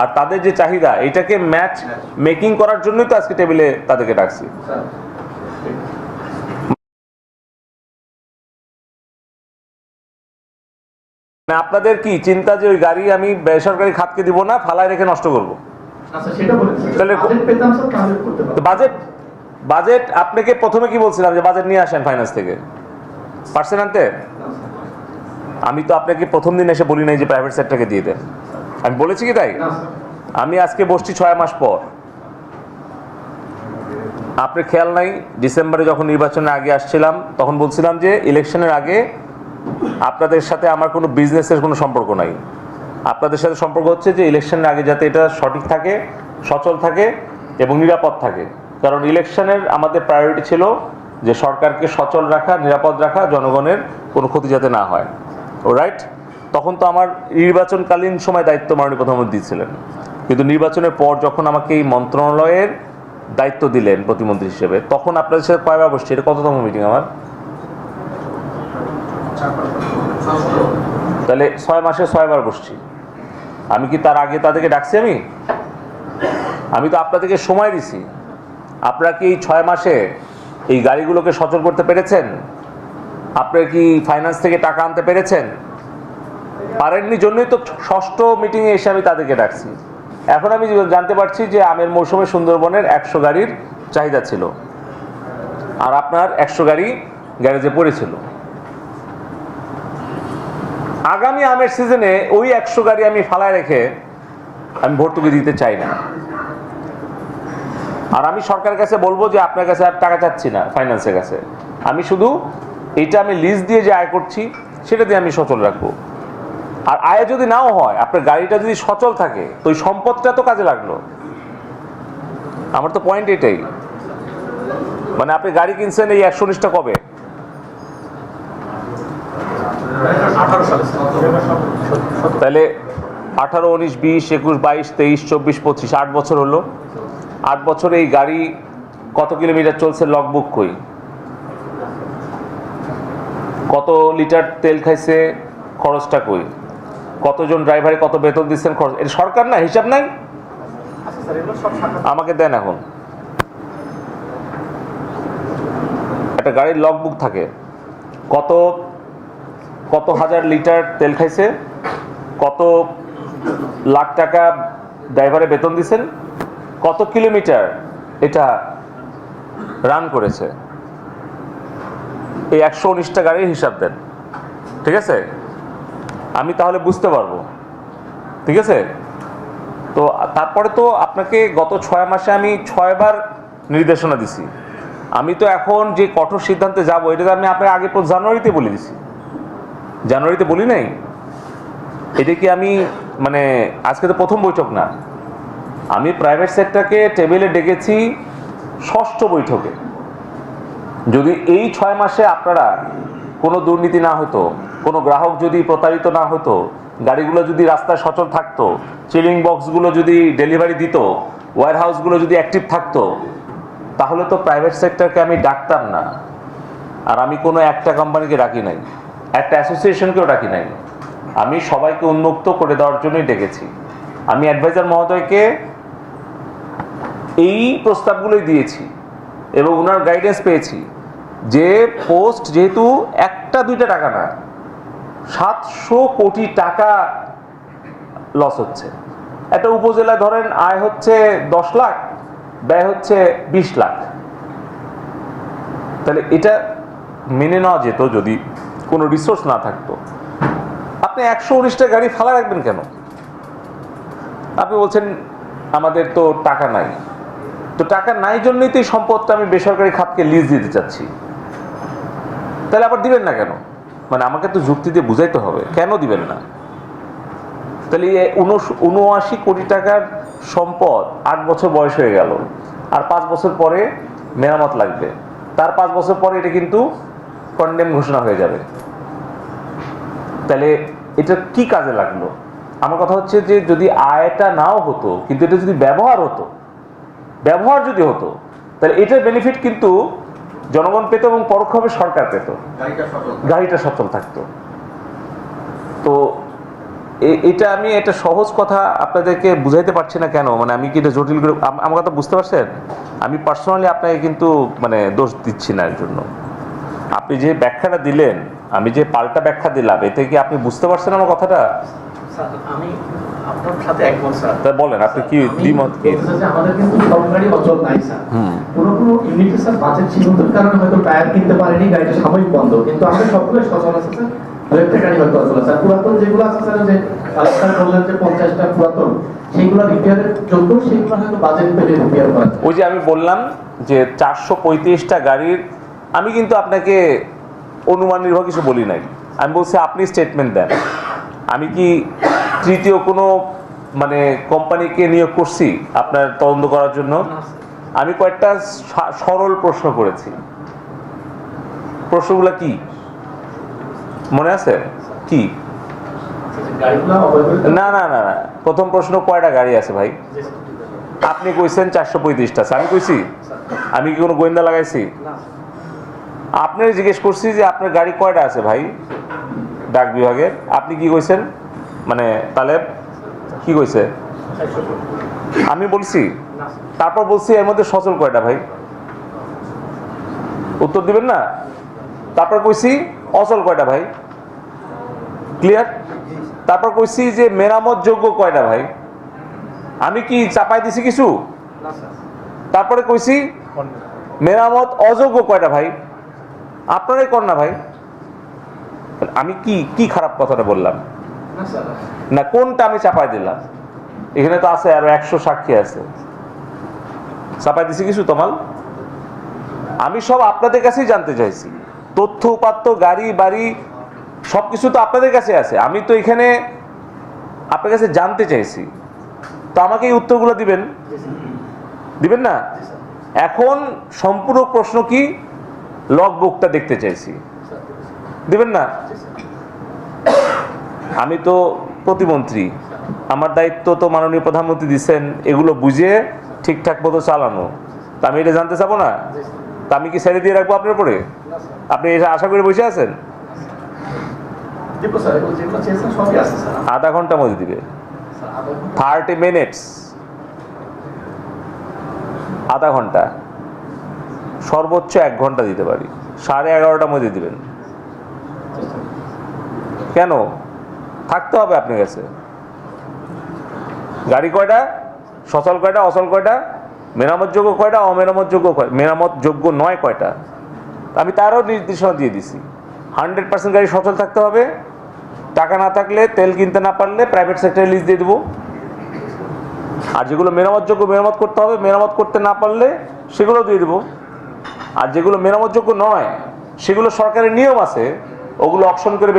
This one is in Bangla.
আর তাদের যে চাহিদা এটাকে ম্যাচ মেকিং করার জন্যই তো আজকে টেবিলে তাদেরকে ডাকছি। মানে আপনাদের কি চিন্তা যে ওই গাড়ি আমি বেসরকারি খাতকে দিব না ফালায় রেখে নষ্ট করব? আচ্ছা তাহলে- বাজেট বাজেট আপনাকে প্রথমে কি বলছিলাম যে বাজেট নিয়ে আসেন ফাইন্যান্স থেকে? পারছেন আনতে? আমি তো আপনাকে প্রথম দিন এসে বলি নাই যে প্রাইভেট সেক্টরকে দিয়ে দেন। আমি বলেছি কি তাই? আমি আজকে বসছি ছয় মাস পর। আপনার খেয়াল নাই, ডিসেম্বরে যখন নির্বাচনের আগে আসছিলাম, তখন বলছিলাম যে ইলেকশনের আগে আপনাদের সাথে আমার কোনো বিজনেসের কোনো সম্পর্ক নাই। আপনাদের সাথে সম্পর্ক হচ্ছে যে ইলেকশনের আগে যাতে এটা সঠিক থাকে, সচল থাকে এবং নিরাপদ থাকে। কারণ ইলেকশনের আমাদের প্রায়োরিটি ছিল যে সরকারকে সচল রাখা, নিরাপদ রাখা, জনগণের কোনো ক্ষতি যাতে না হয়। ও রাইট তখন তো আমার নির্বাচনকালীন সময় দায়িত্ব মাননীয় প্রধানমন্ত্রী দিয়েছিলেন কিন্তু নির্বাচনের পর যখন আমাকে এই মন্ত্রণালয়ের দায়িত্ব দিলেন প্রতিমন্ত্রী হিসেবে, তখন আপনাদের সাথে কয়বার বসছি এটা কততম মিটিং আমার? তাহলে ছয় মাসে ছয়বার বসছি। আমি কি তার আগে তাদেরকে ডাকছি আমি? আমি তো আপনাদেরকে সময় দিছি। আপনারা কি এই ছয় মাসে এই গাড়িগুলোকে সচল করতে পেরেছেন? আপনারা কি ফাইন্যান্স থেকে টাকা আনতে পেরেছেন? পারেননি জন্যই তো ষষ্ঠ মিটিংয়ে এসে আমি তাদেরকে ডাকছি। এখন আমি জানতে পারছি যে আমের মৌসুমে সুন্দরবনের একশো গাড়ির চাহিদা ছিল আর আপনার একশো গাড়ি গ্যারেজে পড়েছিল। আগামী আমের সিজনে ওই একশো গাড়ি আমি ফালায় রেখে আমি ভর্তুকি দিতে চাই না। আর আমি সরকারের কাছে বলব যে আপনার কাছে আর টাকা চাচ্ছি না ফাইন্যান্সের কাছে। আমি শুধু এটা আমি লিজ দিয়ে যে আয় করছি, সেটা দিয়ে আমি সচল রাখব। আর আয় যদি নাও হয় আপনার গাড়িটা যদি সচল থাকে তো ওই সম্পদটা তো কাজে লাগল। আমার তো পয়েন্ট এটাই। মানে আপনি গাড়ি কিনছেন এই একশো উনিশটা কবে? তাহলে আঠারো উনিশ বিশ একুশ বাইশ তেইশ চব্বিশ পঁচিশ আট বছর হলো। আট বছরে এই গাড়ি কত কিলোমিটার চলছে লগবুক কই? কত লিটার তেল খাইছে খরচটা কই? কতজন ড্রাইভারে কত বেতন দিচ্ছেন খরচ এটা সরকার না হিসাব নাই? আচ্ছা আমাকে দেন এখন। একটা গাড়ির লগবুক থাকে। কত কত হাজার লিটার তেল খাইছে কত লাখ টাকা ড্রাইভারে বেতন দিছেন কত কিলোমিটার এটা রান করেছে। এই একশো উনিশটা গাড়ির হিসাব দেন। ঠিক আছে? আমি তাহলে বুঝতে পারব। ঠিক আছে? তো তারপরে তো আপনাকে গত ছয় মাসে আমি ছয়বার নির্দেশনা দিছি। আমি তো এখন যে কঠোর সিদ্ধান্তে যাব, এটা তো আমি আপনাকে আগে জানুয়ারিতে বলে দিছি। জানুয়ারিতে বলি নাই? এটা কি আমি মানে আজকে তো প্রথম বৈঠক না। আমি প্রাইভেট সেক্টরকে টেবিলে ডেকেছি ষষ্ঠ বৈঠকে। যদি এই ছয় মাসে আপনারা কোনো দুর্নীতি না হতো কোনো গ্রাহক যদি প্রতারিত না হতো, গাড়িগুলো যদি রাস্তায় সচল থাকতো চিলিং বক্সগুলো যদি ডেলিভারি দিত ওয়ার হাউসগুলো যদি অ্যাক্টিভ থাকতো, তাহলে তো প্রাইভেট সেক্টরকে আমি ডাকতাম না। আর আমি কোনো একটা কোম্পানিকে ডাকি নাই, একটা অ্যাসোসিয়েশনকেও ডাকি নাই। আমি সবাইকে উন্মুক্ত করে দেওয়ার জন্যই ডেকেছি। আমি অ্যাডভাইজার মহোদয়কে এই প্রস্তাবগুলোই দিয়েছি এবং ওনার গাইডেন্স পেয়েছি যে পোস্ট যেহেতু একটা, দুইটা টাকা না সাতশো কোটি টাকা লস হচ্ছে। একটা উপজেলায় ধরেন আয় হচ্ছে দশ লাখ, ব্যয় হচ্ছে বিশ লাখ। তাহলে এটা মেনে নেওয়া যেত যদি কোনো রিসোর্স না থাকতো। আপনি একশো উনিশটা গাড়ি ফালা রাখবেন কেন? আপনি বলছেন আমাদের তো টাকা নাই। তো টাকা নাই জন্যই তো সম্পদটা আমি বেসরকারি খাতকে লিজ দিতে চাচ্ছি। তাহলে আবার দিবেন না কেন? মানে আমাকে তো যুক্তি দিয়ে বুঝাইতে হবে। কেন দিবেন না? তাহলে উনআশি কোটি টাকার সম্পদ আট বছর বয়স হয়ে গেল। আর পাঁচ বছর পরে মেরামত লাগবে। তার পাঁচ বছর পরে এটা কিন্তু কন্ডেম ঘোষণা হয়ে যাবে। তাহলে এটা কি কাজে লাগল? আমার কথা হচ্ছে যে যদি আয়টা নাও হতো, কিন্তু এটা যদি ব্যবহার হতো, ব্যবহার যদি হতো, তাহলে এটার বেনিফিট কিন্তু জনগণ পেত এবং পরোক্ষভাবে সরকার পেত। গাড়িটা সচল থাকতো। তো এ- এটা আমি এটা সহজ কথা আপনাদেরকে বুঝাইতে পারছি না কেন? মানে আমি কি এটা জটিল করে আম- আমার কথা বুঝতে পারছেন? আমি পার্সোনালি আপনাকে কিন্তু মানে দোষ দিচ্ছি না এর জন্য। আপনি যে ব্যাখ্যাটা দিলেন আমি যে পাল্টা ব্যাখ্যা দিলাম এতে কি আপনি বুঝতে পারছেন আমার কথাটা? আমি আপনার সাথে একমত স্যার। তা বলেন আপনি কি দ্বিমত কি? বলতে চাই যে আমাদের কিন্তু সরকারি অচল নাই স্যার। কোনো কোনো ইউনিটে স্যার বাজেট সীমিতর কারণে হয়তো টায়ার কিনতে পারেনি গাড়িটা সাময়িক বন্ধ। কিন্তু আমাদের সবগুলো সচল আছে স্যার। দু গাড়ি হয়তো অচল আছে। পুরাতন যেগুলো আছে স্যার যে স্যার বললেন যে পঞ্চাশটা পুরাতন সেইগুলো রিপেয়ারের যোগ্য সেইগুলো হয়তো বাজেট পেলে রিপেয়ার করা ওই যে আমি বললাম যে চারশো পঁয়ত্রিশটা গাড়ির আমি কিন্তু আপনাকে অনুমান নির্ভর কিছু বলি নাই। আমি বলছি আপনি স্টেটমেন্ট দেন। আমি কি তৃতীয় কোনো মানে কোম্পানিকে নিয়োগ করছি আপনার তদন্ত করার জন্য? আমি কয়েকটা সরল প্রশ্ন করেছি। প্রশ্নগুলো কি? মনে আছে? কি? না না না না। প্রথম প্রশ্ন, কয়টা গাড়ি আছে ভাই? আপনি কইছেন চারশো পঁয়ত্রিশটা আমি কইছি? আমি কি কোনো গোয়েন্দা লাগাইছি? আপনার জিজ্ঞেস করছি যে আপনার গাড়ি কয়টা আছে ভাই? ডাক বিভাগের। আপনি কি কইছেন? মানে তাহলে কি কইছে? আমি বলছি, তারপর বলছি এর মধ্যে সচল কয়টা ভাই? উত্তর দিবেন না? তারপর কইছি, অচল কয়টা ভাই? ক্লিয়ার তারপর কইছি যে মেরামত যোগ্য কয়টা ভাই? আমি কি চাপাই দিছি কিছু? তারপরে কইছি, মেরামত অযোগ্য কয়টা ভাই? আপনারাই না ভাই। আমি কি কি খারাপ কথাটা বললাম? না কোনটা আমি চাপাই দিলাম? এখানে তো আছে আরও একশো সাক্ষী আছে। চাপাই দিছি কিছু তোমাল আমি সব আপনাদের কাছেই জানতে চাইছি। তথ্য উপাত্ত গাড়ি বাড়ি সব কিছু তো আপনাদের কাছে আছে। আমি তো এখানে আপনার কাছে জানতে চাইছি। তো আমাকে এই উত্তরগুলো দিবেন? দিবেন না? এখন সম্পূর্ণ প্রশ্ন কি? লগ বুকটা দেখতে চাইছি। দিবেন না? আমি তো প্রতিমন্ত্রী। আমার দায়িত্ব তো মাননীয় প্রধানমন্ত্রী দিচ্ছেন, এগুলো বুঝে ঠিকঠাক মতো চালানো। তা আমি এটা জানতে চাবো না? তা আমি কি ছেড়ে দিয়ে রাখব আপনার পরে না স্যার আপনি এটা আশা করে বসে আছেন? আধা ঘণ্টার মধ্যে দিবে। Thirty minutes. আধা ঘণ্টা। সর্বোচ্চ এক ঘণ্টা দিতে পারি। সাড়ে এগারোটার মধ্যে দিবেন। কেন? থাকতে হবে আপনার কাছে। গাড়ি কয়টা? সচল কয়টা? অচল কয়টা? মেরামতযোগ্য কয়টা? অমেরামতযোগ্য মেরামতযোগ্য নয় কয়টা? আমি তারও নির্দেশনা দিয়ে দিছি। হান্ড্রেড পার্সেন্ট গাড়ি সচল থাকতে হবে। টাকা না থাকলে, তেল কিনতে না পারলে প্রাইভেট সেক্টরে লিজ দিয়ে দেবো। আর যেগুলো মেরামতযোগ্য মেরামত করতে হবে, মেরামত করতে না পারলে সেগুলো দিয়ে দেবো। আর যেগুলো মেরামতযোগ্য নয়, সেগুলো সরকারের নিয়ম আছে, ওগুলো অপশন করে